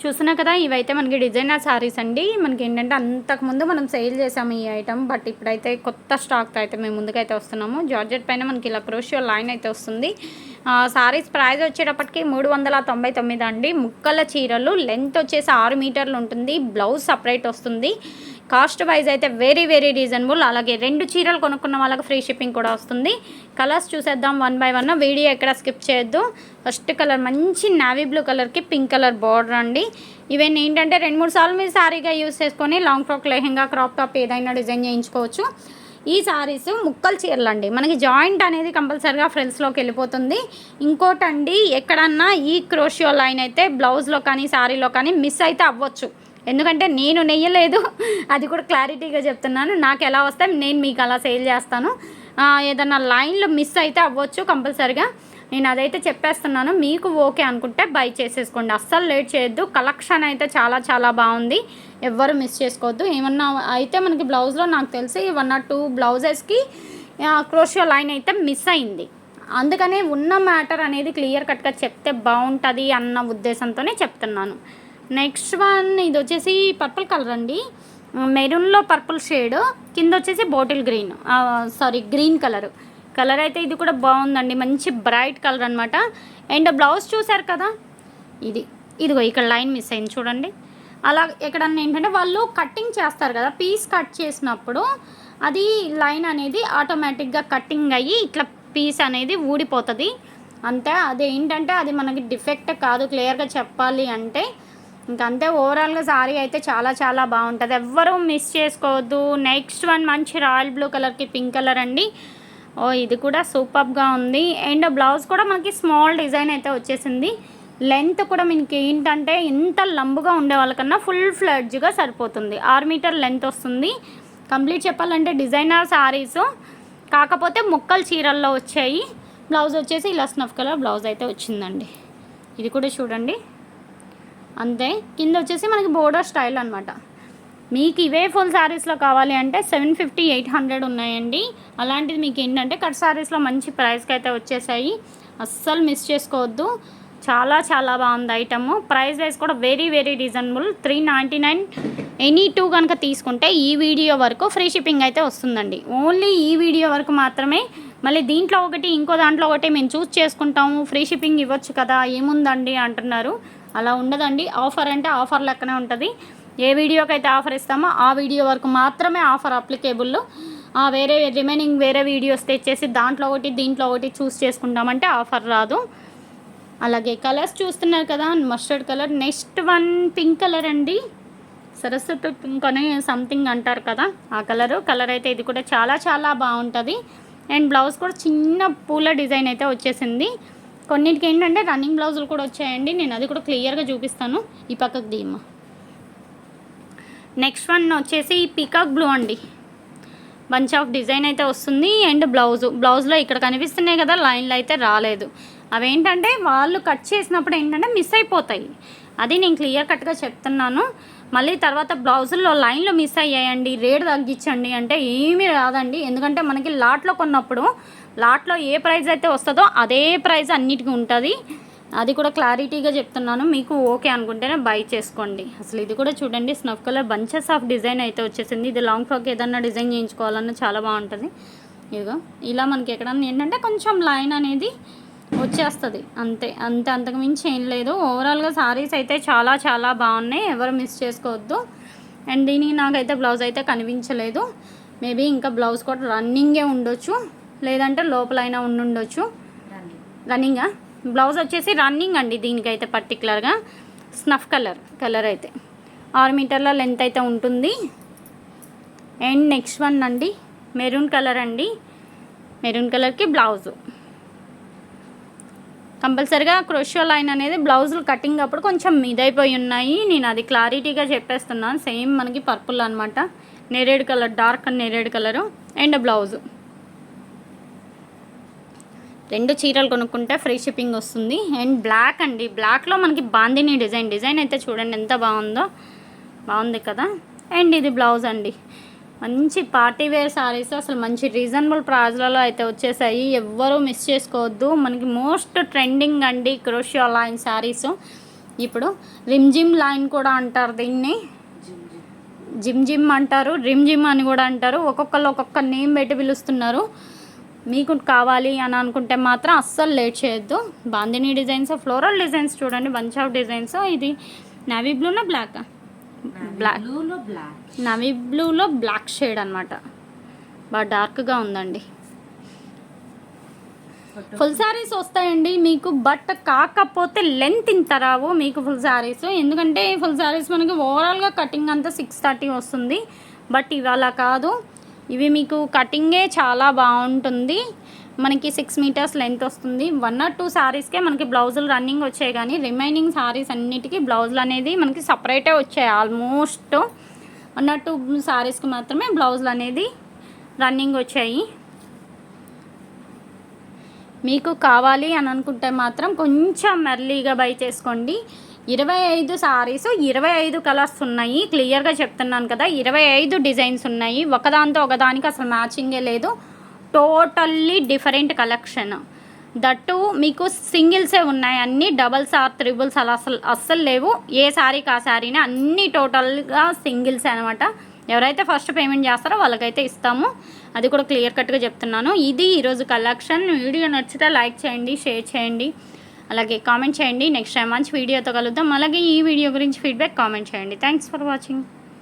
చూస్తున్నా కదా ఇవైతే మనకి డిజైనర్ శారీస్ అండి. మనకి ఏంటంటే అంతకుముందు మనం సేల్ చేసాము ఈ ఐటమ్ బట్ ఇప్పుడైతే కొత్త స్టాక్తో అయితే మేము ముందుకైతే వస్తున్నాము. జార్జెట్ పైన మనకి ఇలా క్రోషియో లైన్ అయితే వస్తుంది. సారీస్ ప్రైస్ వచ్చేటప్పటికి మూడు వందల తొంభై తొమ్మిది అండి. ముక్కల చీరలు లెంత్ వచ్చేసి ఆరు మీటర్లు ఉంటుంది. బ్లౌజ్ సపరేట్ వస్తుంది. కాస్ట్ వైజ్ అయితే వెరీ వెరీ రీజనబుల్ అలాగే రెండు చీరలు కొనుక్కున్న వాళ్ళకి ఫ్రీ షిప్పింగ్ కూడా వస్తుంది. కలర్స్ చూసేద్దాం వన్ బై వన్ వీడియో ఎక్కడ స్కిప్ చేయొద్దు. ఫస్ట్ కలర్ మంచి నావీ బ్లూ కలర్కి పింక్ కలర్ బార్డర్ అండి. ఇవన్నీ ఏంటంటే రెండు మూడు సార్లు మీరు సారీగా యూస్ చేసుకొని long frock lehenga crop top ఏదైనా డిజైన్ చేయించుకోవచ్చు. ఈ సారీస్ ముక్కలు చీరలు అండి మనకి జాయింట్ అనేది కంపల్సరీగా ఫ్రెండ్స్లోకి వెళ్ళిపోతుంది. ఇంకోటండి ఎక్కడన్నా ఈ క్రోషియో లైన్ అయితే బ్లౌజ్లో కానీ శారీలో కానీ మిస్ అయితే అవ్వచ్చు. ఎందుకంటే నేను నెయ్యలేదు. అది కూడా క్లారిటీగా చెప్తున్నాను. నాకు ఎలా వస్తే నేను మీకు అలా సేల్ చేస్తాను. ఏదన్నా లైన్లో మిస్ అయితే అవ్వచ్చు కంపల్సరిగా. నేను అదైతే చెప్పేస్తున్నాను మీకు ఓకే అనుకుంటే బై చేసేసుకోండి. అస్సలు లేట్ చేయొద్దు. కలెక్షన్ అయితే చాలా చాలా బాగుంది. ఎవ్వరు మిస్ చేసుకోవద్దు. ఏమన్నా అయితే మనకి బ్లౌజ్లో నాకు తెలిసి వన్ ఆర్ టూ బ్లౌజెస్కి క్రోషియో లైన్ అయితే మిస్ అయింది. అందుకనే ఉన్న మ్యాటర్ అనేది క్లియర్ కట్గా చెప్తే బాగుంటుంది అన్న ఉద్దేశంతోనే చెప్తున్నాను. నెక్స్ట్ వన్ ఇది వచ్చేసి పర్పుల్ కలర్ అండి. మెరూన్లో పర్పుల్ షేడ్ కింద వచ్చేసి bottle green sari green colour. Colour అయితే ఇది కూడా బాగుందండి. మంచి బ్రైట్ కలర్ అనమాట అండ్ బ్లౌజ్ చూసారు కదా? ఇది ఇదిగో ఇక్కడ లైన్ మిస్ అయింది చూడండి. అలా ఎక్కడన్నా ఏంటంటే వాళ్ళు కట్టింగ్ చేస్తారు కదా పీస్ కట్ చేసినప్పుడు అది లైన్ అనేది ఆటోమేటిక్గా కట్టింగ్ అయ్యి ఇట్లా పీస్ అనేది ఊడిపోతుంది. అంతే అది ఏంటంటే అది మనకి డిఫెక్ట్ కాదు క్లియర్గా చెప్పాలి అంటే. ఇంకంతే అంతే ఓవరాల్గా సారీ అయితే చాలా చాలా బాగుంటుంది. ఎవ్వరూ మిస్ చేసుకోవద్దు. నెక్స్ట్ వన్ మంచి రాయల్ బ్లూ కలర్కి పింక్ కలర్ అండి. ఓ ఇది కూడా సూపర్గా ఉంది. అండ్ బ్లౌజ్ కూడా మనకి స్మాల్ డిజైన్ అయితే వచ్చేసింది. లెంత్ కూడా మనకి ఏంటంటే ఇంత లంబుగా ఉండే వాళ్ళకన్నా ఫుల్ ఫ్లడ్జ్గా సరిపోతుంది. ఆరు మీటర్ లెంత్ వస్తుంది. కంప్లీట్ చెప్పాలంటే డిజైనర్ శారీస్. కాకపోతే ముక్కలు చీరల్లో వచ్చాయి. బ్లౌజ్ వచ్చేసి ఇలా స్నఫ్ కలర్ బ్లౌజ్ అయితే వచ్చిందండి. ఇది కూడా చూడండి. అంతే. కింద వచ్చేసి మనకి బోర్డర్ స్టైల్ అనమాట మీకు ఇవే ఫుల్ శారీస్లో కావాలి అంటే సెవెన్ ఫిఫ్టీ ఎయిట్ హండ్రెడ్ ఉన్నాయండి. అలాంటిది మీకు ఏంటంటే కట్ శారీస్లో మంచి ప్రైస్కి అయితే వచ్చేసాయి. అస్సలు మిస్ చేసుకోవద్దు. చాలా చాలా బాగుంది ఐటమ్ ప్రైస్ వైజ్ కూడా very very reasonable three ninety nine any two కనుక తీసుకుంటే ఈ వీడియో వరకు ఫ్రీ షిప్పింగ్ అయితే వస్తుందండి. ఓన్లీ ఈ వీడియో వరకు మాత్రమే. మళ్ళీ దీంట్లో ఒకటి ఇంకో దాంట్లో ఒకటి మేము చూస్ చేసుకుంటాము. ఫ్రీ షిప్పింగ్ ఇవ్వచ్చు కదా ఏముందండి అంటున్నారు. అలా ఉండదండి. ఆఫర్ అంటే ఆఫర్ లెక్కనే ఉంటుంది. ఏ వీడియోకి అయితే ఆఫర్ ఇస్తామో ఆ వీడియో వరకు మాత్రమే ఆఫర్ అప్లికేబుల్ వేరే రిమైనింగ్ వేరే వీడియోస్ తెచ్చేసి దాంట్లో ఒకటి దీంట్లో ఒకటి చూస్ చేసుకుంటామంటే ఆఫర్ రాదు. అలాగే కలర్స్ చూస్తున్నారు కదా mustard colour next one pink colour అండి. సరస్వతి పింక్ అని సంథింగ్ అంటారు కదా ఆ కలరు. కలర్ అయితే ఇది కూడా చాలా చాలా బాగుంటుంది. అండ్ బ్లౌజ్ కూడా చిన్న పూల డిజైన్ అయితే వచ్చేసింది. కొన్నిటికి ఏంటంటే రన్నింగ్ బ్లౌజులు కూడా వచ్చాయండి. నేను అది కూడా క్లియర్గా చూపిస్తాను. ఈ పక్కకు దీమ్మా. నెక్స్ట్ వన్ వచ్చేసి పీకాక్ బ్లూ అండి. బంచ్ ఆఫ్ డిజైన్ అయితే వస్తుంది. అండ్ బ్లౌజు బ్లౌజ్లో ఇక్కడ కనిపిస్తున్నాయి కదా లైన్లు అయితే రాలేదు. అవేంటంటే వాళ్ళు కట్ చేసినప్పుడు ఏంటంటే మిస్ అయిపోతాయి. అది నేను క్లియర్ కట్గా చెప్తున్నాను. మళ్ళీ తర్వాత బ్లౌజుల్లో లైన్లు మిస్ అయ్యాయండి. రేట్ తగ్గించండి అంటే ఏమీ రాదండి. ఎందుకంటే మనకి లాట్లో కొన్నప్పుడు లాట్లో ఏ ప్రైస్ అయితే వస్తుందో అదే ప్రైజ్ అన్నిటికీ ఉంటుంది. అది కూడా క్లారిటీగా చెప్తున్నాను. మీకు ఓకే అనుకుంటేనే బై చేసుకోండి. అసలు ఇది కూడా చూడండి snuff colour bunches of design అయితే వచ్చేసింది. ఇది లాంగ్ ఫ్రాక్ ఏదన్నా డిజైన్ చేయించుకోవాలన్నా చాలా బాగుంటుంది. ఇదిగో ఇలా మనకి ఎక్కడన్నా ఏంటంటే కొంచెం లైన్ అనేది వచ్చేస్తుంది. అంతే అంతే అంతకు మించి ఏం లేదు. ఓవరాల్గా సారీస్ అయితే చాలా చాలా బాగున్నాయి. ఎవరు మిస్ చేసుకోవద్దు. అండ్ దీనికి నాకైతే బ్లౌజ్ అయితే కనిపించలేదు. మేబీ ఇంకా బ్లౌజ్ కూడా రన్నింగే ఉండొచ్చు. లేదంటే లోపలైనా ఉండుండొచ్చు. రన్నింగా బ్లౌజ్ వచ్చేసి రన్నింగ్ అండి దీనికైతే పర్టికులర్గా స్నఫ్ కలర్ కలర్ అయితే. ఆరు మీటర్ల లెంత్ అయితే ఉంటుంది. అండ్ నెక్స్ట్ వన్ అండి మెరూన్ కలర్ అండి. మెరూన్ కలర్కి బ్లౌజు. కంపల్సరిగా క్రోషియో లైన్ అనేది బ్లౌజులు కటింగ్ అప్పుడు కొంచెం మీదైపోయి ఉన్నాయి. నేను అది క్లారిటీగా చెప్పేస్తున్నాను. సేమ్ మనకి పర్పుల్ అనమాట నేరేడు కలర్ డార్క్ నేరేడు కలరు అండ్ బ్లౌజు. రెండు చీరలు కొనుక్కుంటే ఫ్రీ షిప్పింగ్ వస్తుంది. అండ్ బ్లాక్ అండి. బ్లాక్లో మనకి బాందిని డిజైన్. డిజైన్ అయితే చూడండి ఎంత బాగుందో. బాగుంది కదా. అండ్ ఇది బ్లౌజ్ అండి. మంచి పార్టీ వేర్ సారీస్ అసలు మంచి రీజనబుల్ ప్రైజ్లలో అయితే వచ్చేసాయి. ఎవ్వరూ మిస్ చేసుకోవద్దు. మనకి మోస్ట్ ట్రెండింగ్ అండి క్రోషియో లైన్ శారీస్. ఇప్పుడు రిమ్ జిమ్ లైన్ కూడా అంటారు దీన్ని. జిమ్ జిమ్ అంటారు. రిమ్ జిమ్ అని కూడా అంటారు. ఒక్కొక్కరు ఒక్కొక్క నేమ్ పెట్టి పిలుస్తున్నారు. మీకు కావాలి అని అనుకుంటే మాత్రం అస్సలు లేట్ చేయొద్దు. బాందిని డిజైన్స్ ఫ్లోరల్ డిజైన్స్ చూడండి. బంచ్ ఆఫ్ డిజైన్స్ ఇది నావీ బ్లూనా బ్లాక్ బ్లాక్ బ్లూలో బ్లాక్ నవీ బ్లూలో బ్లాక్ షేడ్ అనమాట బాగా డార్క్గా ఉందండి. ఫుల్ శారీస్ వస్తాయండి మీకు బట్ కాకపోతే లెంత్ ఇంత రావు మీకు ఫుల్ శారీస్ ఎందుకంటే ఫుల్ శారీస్ మనకి ఓవరాల్గా కటింగ్ అంతా సిక్స్ థర్టీ వస్తుంది. బట్ ఇవాళ కాదు. ఇవి మీకు కటింగే చాలా బాగుంటుంది. మనకి సిక్స్ మీటర్స్ లెంత్ వస్తుంది. వన్ ఆర్ టూ శారీస్కే మనకి బ్లౌజులు రన్నింగ్ వచ్చాయి కానీ రిమైనింగ్ శారీస్ అన్నిటికీ బ్లౌజులు అనేది మనకి సపరేటే వచ్చాయి ఆల్మోస్ట్ వన్ ఆర్ టూ శారీస్కి మాత్రమే బ్లౌజులు అనేది రన్నింగ్ వచ్చాయి. మీకు కావాలి అని అనుకుంటే మాత్రం కొంచెం మెర్లీగా బై చేసుకోండి. ఇరవై ఐదు సారీస్ ఇరవై ఐదు కలర్స్ ఉన్నాయి. క్లియర్గా చెప్తున్నాను కదా ఇరవై ఐదు డిజైన్స్ ఉన్నాయి. ఒకదాంతో ఒకదానికి అసలు మ్యాచింగే లేదు. టోటల్లీ డిఫరెంట్ కలెక్షన్ దట్టు మీకు సింగిల్సే ఉన్నాయి. అన్నీ డబల్స్ ఆర్ త్రిబుల్స్ అలా అసలు అస్సలు లేవు. ఏ శారీకి ఆ శారీని అన్నీ టోటల్గా సింగిల్సే అనమాట ఎవరైతే ఫస్ట్ పేమెంట్ చేస్తారో వాళ్ళకైతే ఇస్తాము. అది కూడా క్లియర్ కట్గా చెప్తున్నాను. ఇది ఈరోజు కలెక్షన్ వీడియో నచ్చితే లైక్ చేయండి షేర్ చేయండి. అలాగే కామెంట్ చేయండి. నెక్స్ట్ టైం మంచి వీడియోతో కలుద్దాం. అలాగే ఈ వీడియో గురించి ఫీడ్బ్యాక్ కామెంట్ చేయండి. Thanks for watching